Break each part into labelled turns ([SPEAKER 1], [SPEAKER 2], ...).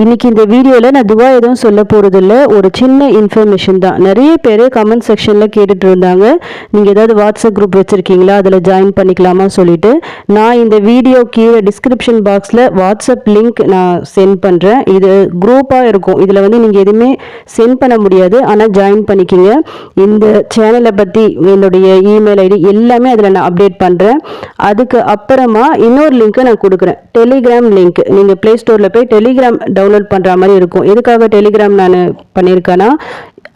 [SPEAKER 1] இன்றைக்கி இந்த வீடியோவில் நான் துவா எதுவும் சொல்ல போகிறதில்ல ஒரு சின்ன இன்ஃபர்மேஷன் தான். நிறைய பேர் கமெண்ட் செக்ஷனில் கேட்டுட்டு இருந்தாங்க. நீங்கள் ஏதாவது வாட்ஸ்அப் குரூப் வச்சுருக்கீங்களா? அதில் ஜாயின் பண்ணிக்கலாமா சொல்லிட்டு. நான் இந்த வீடியோ கீழே டிஸ்கிரிப்ஷன் பாக்ஸில் வாட்ஸ்அப் லிங்க் நான் சென்ட் பண்ணுறேன் இது குரூப்பாக இருக்கும். இதில் வந்து நீங்கள் எதுவுமே சென்ட் பண்ண முடியாது. ஆனால் ஜாயின் பண்ணிக்கிங்க. இந்த சேனலை பற்றி என்னுடைய இமெயில் ஐடி எல்லாமே அதில் நான் அப்டேட் பண்ணுறேன் அதுக்கு அப்புறமா இன்னொரு லிங்க்கை நான் கொடுக்குறேன். டெலிகிராம் லிங்க் நீங்கள் ப்ளே ஸ்டோரில் போய் டெலிகிராம் டவுன்லோட் பண்ணுற மாதிரி இருக்கும். எதுக்காக டெலிகிராம் நான் பண்ணியிருக்கேன்னா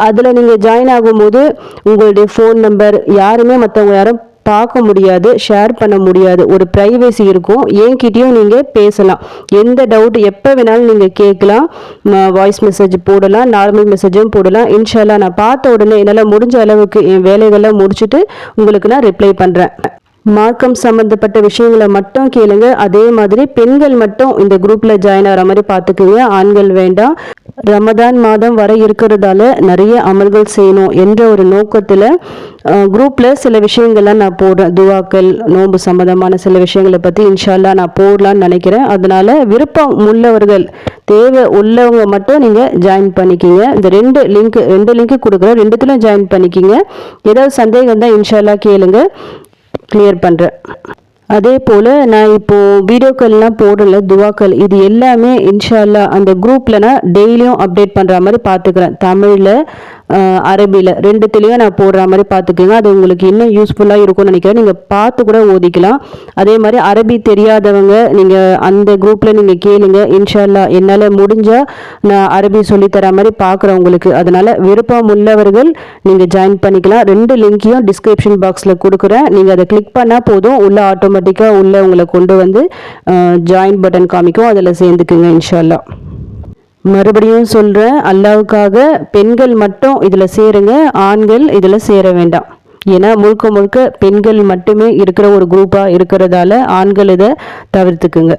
[SPEAKER 1] அதில் நீங்கள் ஜாயின் ஆகும்போது உங்களுடைய ஃபோன் நம்பர் யாருமே மற்றவங்க யாரும் பார்க்க முடியாது ஷேர் பண்ண முடியாது. ஒரு ப்ரைவசி இருக்கும். என்கிட்டயும் நீங்கள் பேசலாம். எந்த டவுட் எப்போ வேணாலும் நீங்கள் கேட்கலாம். வாய்ஸ் மெசேஜ் போடலாம் நார்மல் மெசேஜும் போடலாம். இன்ஷால்லா நான் பார்த்த உடனே என்னால் முடிஞ்ச அளவுக்கு என் வேலைகள்லாம் முடிச்சுட்டு உங்களுக்கு நான் ரிப்ளை பண்ணுறேன் மார்க்கம் சம்மந்தப்பட்ட விஷயங்களை மட்டும் கேளுங்க. அதே மாதிரி பெண்கள் மட்டும் இந்த குரூப்ல ஜாயின் ஆகிற மாதிரி பார்த்துக்குங்க. ஆண்கள் வேண்டாம். ரமதான் மாதம் வர இருக்கிறதால நிறைய அமல்கள் செய்யணும் என்ற ஒரு நோக்கத்தில் குரூப்பில் சில விஷயங்கள்லாம் நான் போடுறேன். துவாக்கள் நோன்பு சம்மந்தமான சில விஷயங்களை பற்றி இன்ஷால்லா நான் போடலான்னு நினைக்கிறேன். அதனால விருப்பம் உள்ளவர்கள் தேவை உள்ளவங்க மட்டும் நீங்கள் ஜாயின் பண்ணிக்கிங்க. இந்த ரெண்டு லிங்க் ரெண்டு லிங்க் கொடுக்குறேன். ரெண்டுத்துலையும் ஜாயின் பண்ணிக்கிங்க. ஏதாவது சந்தேகம் தான் இன்ஷால்லா கேளுங்க. கிளியர் பண்ணுறேன் அதே போல் நான் இப்போது வீடியோக்கள்லாம் போடல துவாக்கள் இது எல்லாமே இன்ஷால்லா அந்த குரூப்பில் நான் டெய்லியும் அப்டேட் பண்ணுற மாதிரி பார்த்துக்கிறேன். தமிழில் அரபியில். ரெண்டுத்துலேயும் நான் போடுற மாதிரி பார்த்துக்கோங்க. அது உங்களுக்கு இன்னும் யூஸ்ஃபுல்லாக இருக்கும்னு நினைக்கிறேன். நீங்கள் பார்த்து கூட ஓதிக்கலாம். அதே மாதிரி அரபி தெரியாதவங்க நீங்கள் அந்த குரூப்பில் நீங்கள் கேளுங்க. இன்ஷால்லா என்னால் முடிஞ்சால் நான் அரபி சொல்லித்தர மாதிரி பார்க்குறேன் உங்களுக்கு. அதனால் விருப்பம் உள்ளவர்கள் நீங்கள் ஜாயின் பண்ணிக்கலாம். ரெண்டு லிங்க்கையும் டிஸ்கிரிப்ஷன் பாக்ஸில் கொடுக்குறேன். நீங்கள் அதை கிளிக் பண்ணால் போதும். உள்ளே ஆட்டோமேட்டிக்காக உள்ளே உங்களை கொண்டு வந்து ஜாயின் பட்டன் காமிக்கும். அதில் சேர்ந்துக்குங்க இன்ஷால்லா மறுபடியும் சொல்கிறேன் அல்லாவுக்காக பெண்கள் மட்டும் இதில் சேருங்க ஆண்கள் இதில் சேர வேண்டாம். ஏன்னா முழுக்க முழுக்க பெண்கள் மட்டுமே இருக்கிற ஒரு குரூப்பாக இருக்கிறதால ஆண்கள் இதை தவிர்த்துக்குங்க.